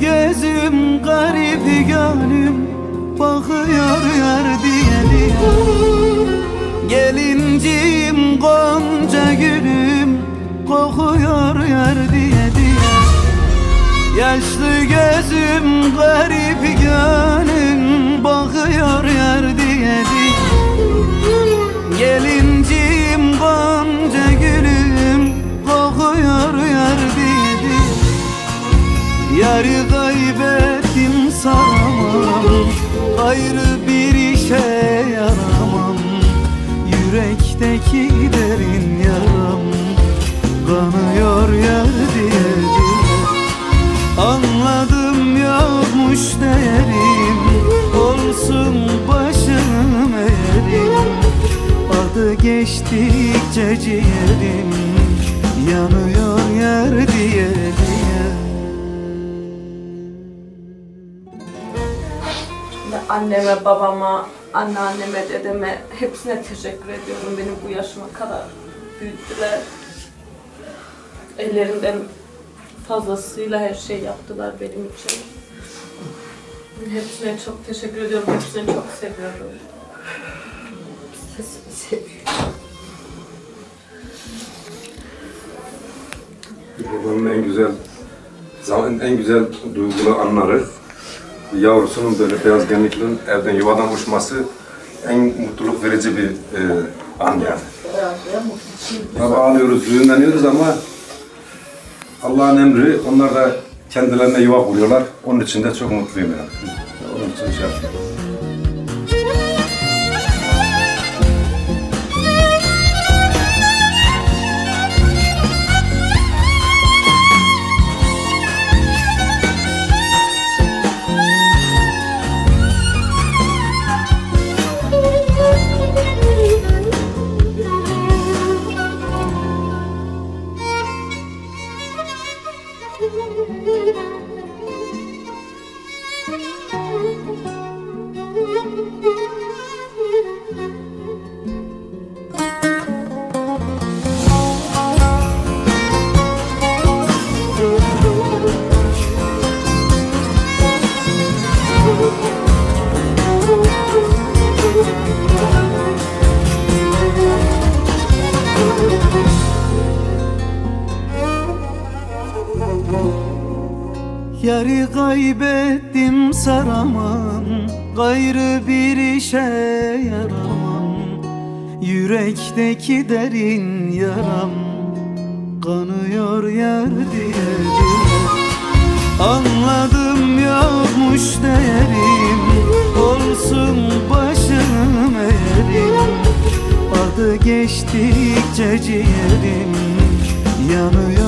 gözüm garip gönlüm Bakıyor yar diyelim Gelincim gonca gülüm Kokuyor yar diye diye Yaşlı gözüm garip gönlüm Bakıyor yar diye diye Gelincim Yarı kaybettim sanamam Ayrı bir işe yaramam. Yürekteki derin yaram Kanıyor yar diye diye. Anladım yokmuş değerim Olsun başım eğerim. Adı geçtikçe ciğerim Yanıyor yer diye anneme, babama, anneanneme, dedeme hepsine teşekkür ediyorum. Beni bu yaşıma kadar büyüttüler. Ellerinden fazlasıyla her şey yaptılar benim için. Hepsine çok teşekkür ediyorum. Hepsini çok seviyorum. Sizi seviyorum. Babanın en güzel zaman en güzel duygulu anları yavrusunun böyle beyaz genliklerin evden yuvadan uçması en mutluluk verici bir e, an yani. Tabi ağlıyoruz, düğünleniyoruz ama Allah'ın emri onlar da kendilerine yuva kuruyorlar. Onun için de çok mutluyum yani. Onun için şey yapıyorum. Müzik Yarı kaybettim saramam Gayrı bir işe yaramam. Yürekteki derin yaram Kanıyor diye diye Anladım yokmuş değerim Olsun başım eğerim. Adı geçtikçe ciğerim Yanıyor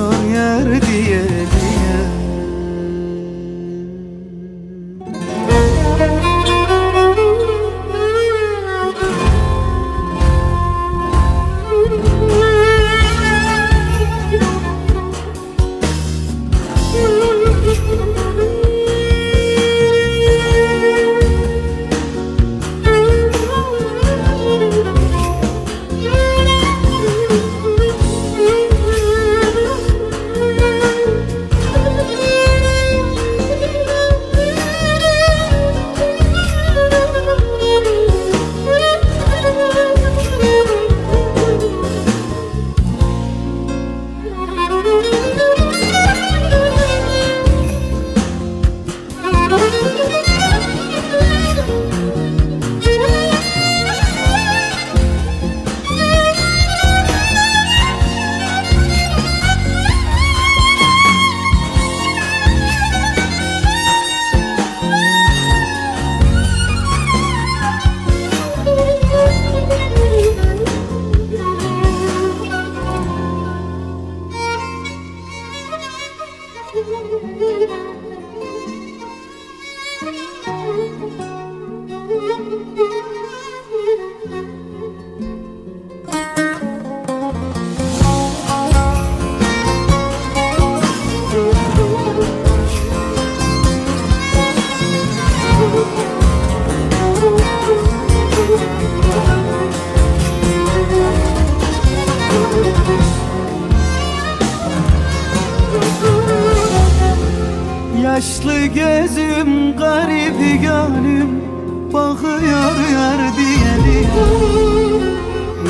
Bakıyor yar diyelim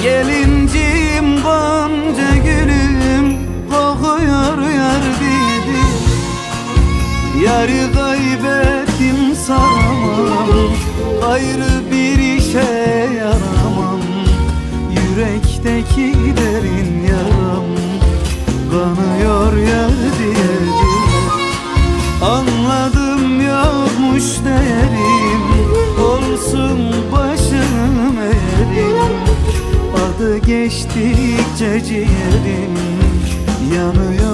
Gelincim gonca gülüm Kokuyor yar diyelim Yarı kaybettim sanamam Ayrı bir işe yaramam. Yürekteki derin yaram Kanıyor yar diye diye geçtikçe ciğerim Yanıyor